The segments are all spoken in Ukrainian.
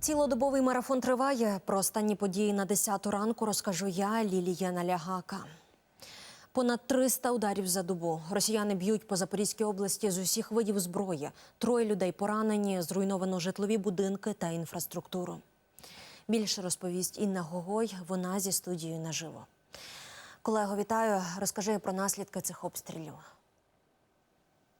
Цілодобовий марафон триває. Про останні події на 10 ранку розкажу я, Лілія Налягака. Понад 300 ударів за добу. Росіяни б'ють по Запорізькій області з усіх видів зброї. Троє людей поранені, зруйновано житлові будинки та інфраструктуру. Більше розповість Інна Гогой. Вона зі студією наживо. Колего, вітаю. Розкажи про наслідки цих обстрілів.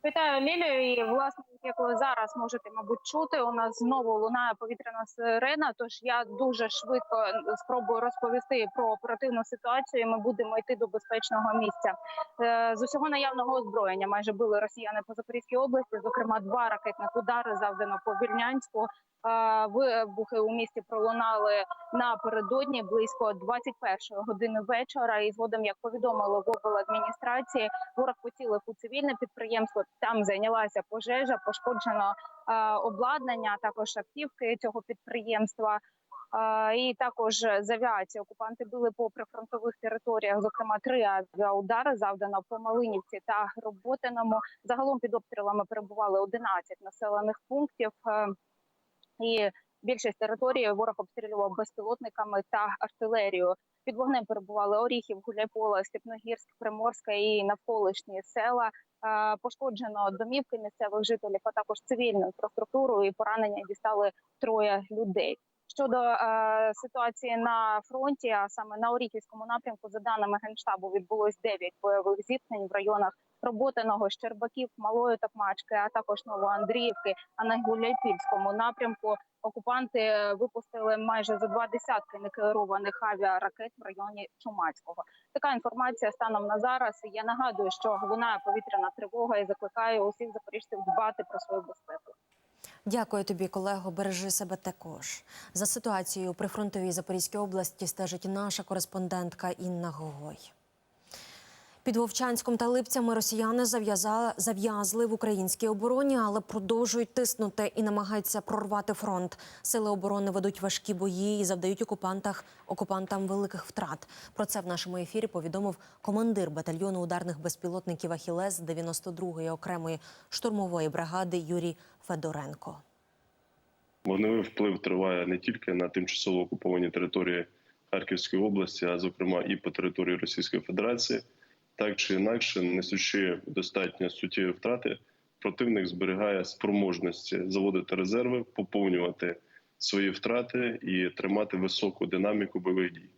Вітаю Лілію. І власне, як ви зараз можете, мабуть, чути, у нас знову лунає повітряна сирена. Тож я дуже швидко спробую розповісти про оперативну ситуацію. і Ми будемо йти до безпечного місця. Е, З усього наявного озброєння майже били росіяни по Запорізькій області. Зокрема, два ракетних удари завдано по Вільнянську. Е, Вибухи у місті пролунали напередодні близько 21 години вечора. І згодом, як повідомили в обладміністрації, ворог поцілив у цивільне підприємство. Там зайнялася пожежа, пошкоджено е, обладнання, також автівки цього підприємства. Е, І також з авіації окупанти били по прифронтових територіях. Зокрема, три авіаудари завдано по Малинівці та Роботиному. Загалом під обстрілами перебували 11 населених пунктів. Е, І більшість території ворог обстрілював безпілотниками та артилерією. Під вогнем перебували Оріхів, Гуляйполе, Степногірськ, Приморська і навколишні села. Е, Пошкоджено домівки місцевих жителів, а також цивільну інфраструктуру і поранення дістали троє людей. Щодо е, ситуації на фронті, а саме на Оріхівському напрямку, за даними генштабу, відбулось 9 бойових зіткнень в районах Роботиного, Щербаків, Малої Токмачки, а також Новоандріївки. А на Гуляйпільському напрямку окупанти випустили майже за два десятки некерованих авіаракет в районі Чумацького. Така інформація станом на зараз. Я нагадую, що лунає повітряна тривога і закликаю усіх запоріжців дбати про свою безпеку. Дякую тобі, колего. Бережи себе також. За ситуацією у прифронтовій Запорізькій області стежить наша кореспондентка Інна Гогой. Під Вовчанськом та Липцями росіяни зав'язали- зав'язли в українській обороні, але продовжують тиснути і намагаються прорвати фронт. Сили оборони ведуть важкі бої і завдають окупантах окупантам великих втрат. Про це в нашому ефірі повідомив командир батальйону ударних безпілотників Ахілес 92-ї окремої штурмової бригади Юрій Федоренко. Вогневий вплив триває не тільки на тимчасово окуповані території Харківської області, а зокрема і по території Російської Федерації. Так чи інакше, несучи достатньо суттєві втрати, противник зберігає спроможності заводити резерви, поповнювати свої втрати і тримати високу динаміку бойових дій.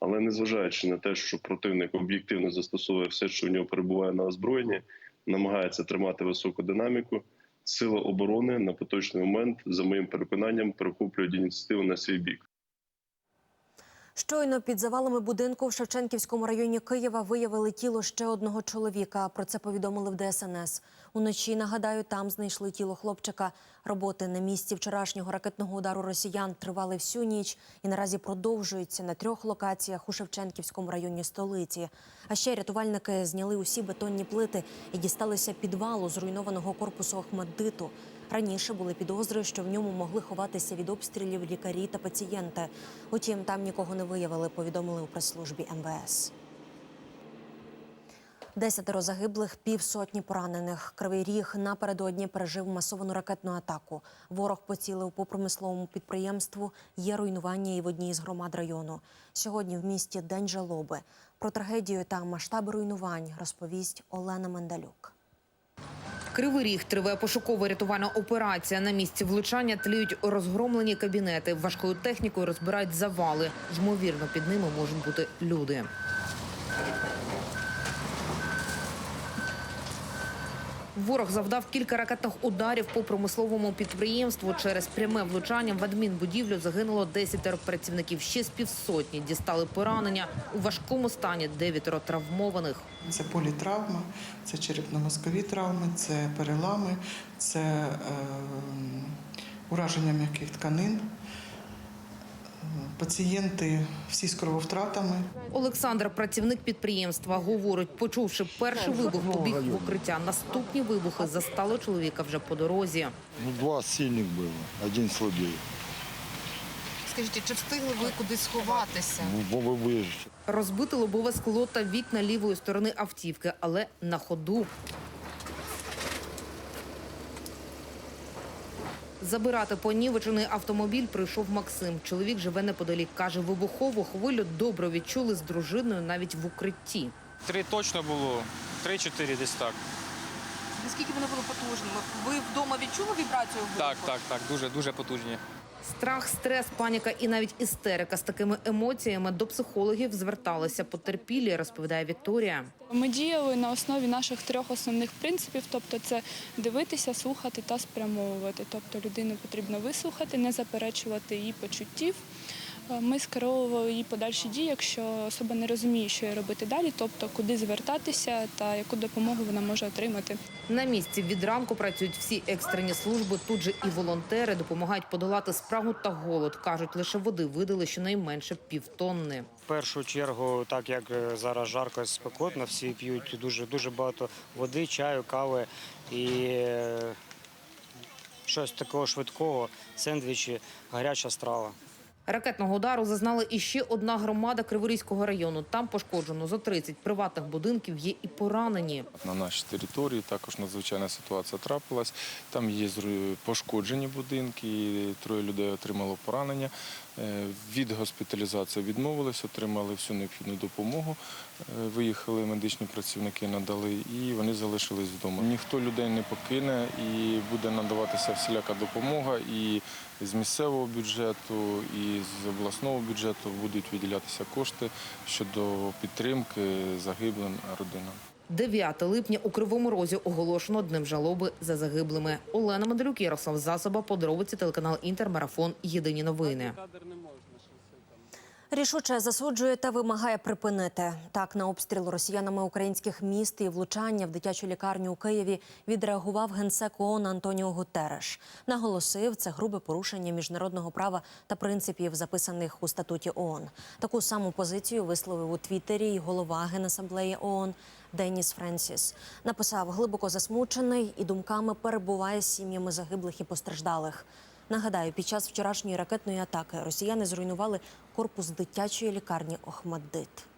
Але незважаючи на те, що противник об'єктивно застосовує все, що в нього перебуває на озброєнні, намагається тримати високу динаміку. Сили оборони на поточний момент, за моїм переконанням, перехоплюють ініціативу на свій бік. Щойно під завалами будинку в Шевченківському районі Києва виявили тіло ще одного чоловіка. Про це повідомили в ДСНС. Уночі, нагадаю, там знайшли тіло хлопчика. Роботи на місці вчорашнього ракетного удару росіян тривали всю ніч і наразі продовжуються на трьох локаціях у Шевченківському районі столиці. А ще рятувальники зняли усі бетонні плити і дісталися підвалу зруйнованого корпусу Ахмаддиту. Раніше були підозри, що в ньому могли ховатися від обстрілів лікарі та пацієнти. Утім, там нікого не виявили, повідомили у прес-службі МВС. Десятеро загиблих, півсотні поранених. Кривий ріг напередодні пережив масовану ракетну атаку. Ворог поцілив по промисловому підприємству. Є руйнування і в одній з громад району. Сьогодні в місті День жалоби. Про трагедію та масштаби руйнувань розповість Олена Мендалюк. Кривий ріг триває пошуково-рятувальна операція. На місці влучання тліють розгромлені кабінети. Важкою технікою розбирають завали. Ймовірно, під ними можуть бути люди. Ворог завдав кілька ракетних ударів по промисловому підприємству. Через пряме влучання в адмінбудівлю загинуло 10 працівників. Ще з півсотні дістали поранення. У важкому стані дев'ятеро травмованих. Це політравма, це черепно-мозкові травми, це перелами, це е, ураження м'яких тканин. Пацієнти всі з крововтратами. Олександр, працівник підприємства, говорить, почувши перший вибух, побіг в укриття. Наступні вибухи застали чоловіка вже по дорозі. Ну, два сильных было, один слабее. Скажіть, чи встигли ви кудись сховатися? Ну. Розбите лобове скло та вікна лівої сторони автівки, але на ходу. Забирати понівечений автомобіль прийшов Максим. Чоловік живе неподалік. Каже, вибухову хвилю добре відчули з дружиною навіть в укритті. Три точно було, три-чотири десь так. Наскільки воно було потужним? Ви вдома відчули вібрацію? вибуху? Так, так, так, дуже, дуже потужні. Страх, стрес, паніка і навіть істерика з такими емоціями до психологів зверталися потерпілі, розповідає Вікторія. Ми діяли на основі наших трьох основних принципів, тобто це дивитися, слухати та спрямовувати. Тобто людину потрібно вислухати, не заперечувати її почуттів. Е, Ми скеровували її подальші дії, якщо особа не розуміє, що їй робити далі, тобто куди звертатися та яку допомогу вона може отримати. На місці від ранку працюють всі екстрені служби. Тут же і волонтери допомагають подолати спрагу та голод. кажуть, лише води видали щонайменше півтонни. В першу чергу, так як е, зараз жарко спекотно, всі п'ють дуже дуже багато води, чаю, кави і е, щось такого швидкого, сендвічі, гаряча страва. Ракетного удару зазнала іще одна громада Криворізького району. Там пошкоджено за 30 приватних будинків. Є і поранені. На нашій території також надзвичайна ситуація трапилась. Там є пошкоджені будинки, троє людей отримало поранення. Е, Від госпіталізації відмовились, отримали всю необхідну допомогу. Е, Виїхали медичні працівники, надали, і вони залишились вдома. Ніхто людей не покине і буде надаватися всіляка допомога і з місцевого бюджету, і з обласного бюджету будуть виділятися кошти щодо підтримки загиблим родинам. 9 липня у Кривому Розі оголошено днем жалоби за загиблими. Олена Мандрюк, Ярослав Засоба, подробиці телеканал Інтермарафон. Єдині новини. Рішуче засуджує та вимагає припинити. Так на обстріл росіянами українських міст і влучання в дитячу лікарню у Києві відреагував генсек ООН Антоніо Гутереш. Наголосив, це грубе порушення міжнародного права та принципів, записаних у статуті ООН. Таку саму позицію висловив у Твіттері й голова Генасамблеї ООН Деніс Френсіс. Написав глибоко засмучений і думками перебуває з сім'ями загиблих і постраждалих. Нагадаю, під час вчорашньої ракетної атаки росіяни зруйнували корпус дитячої лікарні Охмаддит.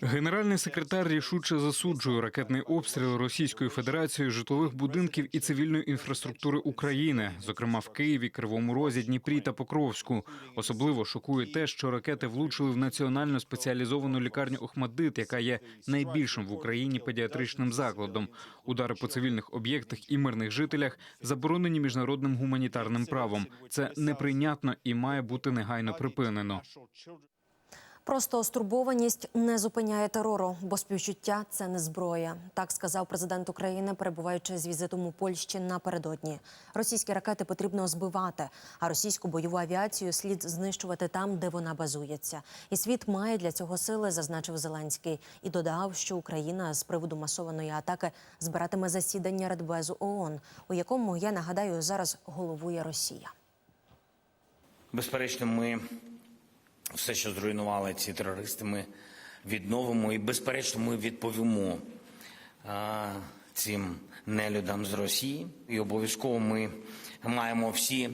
Генеральний секретар рішуче засуджує ракетний обстріл Російською Федерацією житлових будинків і цивільної інфраструктури України, зокрема в Києві, Кривому Розі, Дніпрі та Покровську. Особливо шокує те, що ракети влучили в національно спеціалізовану лікарню Охмаддит, яка є найбільшим в Україні педіатричним закладом. Удари по цивільних об'єктах і мирних жителях заборонені міжнародним гуманітарним правом. Це неприйнятно і має бути негайно припинено. Просто стурбованість не зупиняє терору, бо співчуття це не зброя. Так сказав президент України, перебуваючи з візитом у Польщі напередодні. Російські ракети потрібно збивати, а російську бойову авіацію слід знищувати там, де вона базується. І світ має для цього сили, зазначив Зеленський, і додав, що Україна з приводу масованої атаки збиратиме засідання Радбезу ООН, у якому я нагадаю зараз головує Росія. Безперечно, ми все, що зруйнували ці терористи, ми відновимо і, безперечно, ми відповімо а, цим нелюдам з Росії. І обов'язково ми маємо всі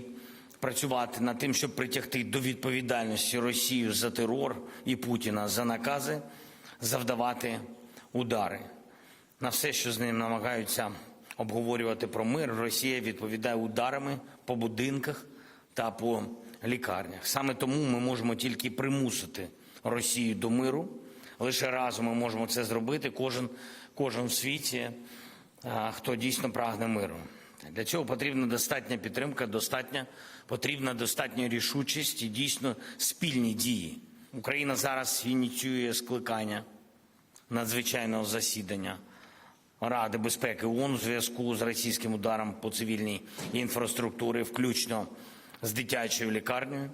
працювати над тим, щоб притягти до відповідальності Росію за терор і Путіна за накази завдавати удари на все, що з ним намагаються обговорювати про мир. Росія відповідає ударами по будинках та по лікарнях. Саме тому ми можемо тільки примусити Росію до миру. Лише разом ми можемо це зробити. Кожен, кожен в світі, хто дійсно прагне миру. Для цього потрібна достатня підтримка, достатня потрібна достатня рішучість і дійсно спільні дії. Україна зараз ініціює скликання надзвичайного засідання Ради безпеки ООН у зв'язку з російським ударом по цивільній інфраструктурі, включно з дитячою лікарнею.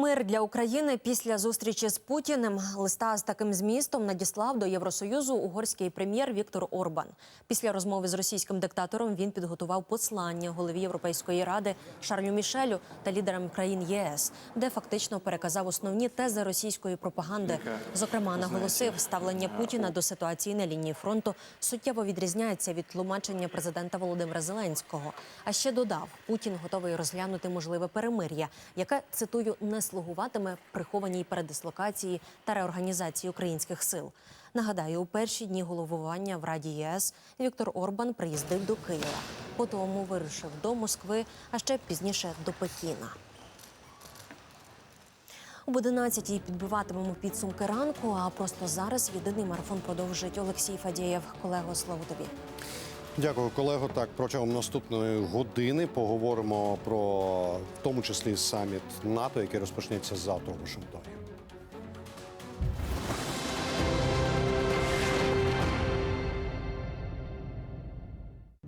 Мир для України після зустрічі з Путіним листа з таким змістом надіслав до Євросоюзу угорський прем'єр Віктор Орбан. Після розмови з російським диктатором він підготував послання голові Європейської ради Шарлю Мішелю та лідерам країн ЄС, де фактично переказав основні тези російської пропаганди. Зокрема, наголосив, ставлення Путіна до ситуації на лінії фронту суттєво відрізняється від тлумачення президента Володимира Зеленського. А ще додав, Путін готовий розглянути можливе перемир'я, яке цитую не слугуватиме прихованій передислокації та реорганізації українських сил. Нагадаю, у перші дні головування в Раді ЄС Віктор Орбан приїздив до Києва. Потому вирушив до Москви, а ще пізніше до Пекіна. Об 11-й підбиватимемо підсумки ранку. А просто зараз єдиний марафон продовжить Олексій Фадєєв. Колего, слово тобі. Дякую, колего. Так, протягом наступної години поговоримо про в тому числі саміт НАТО, який розпочнеться завтра у Вашингтоні.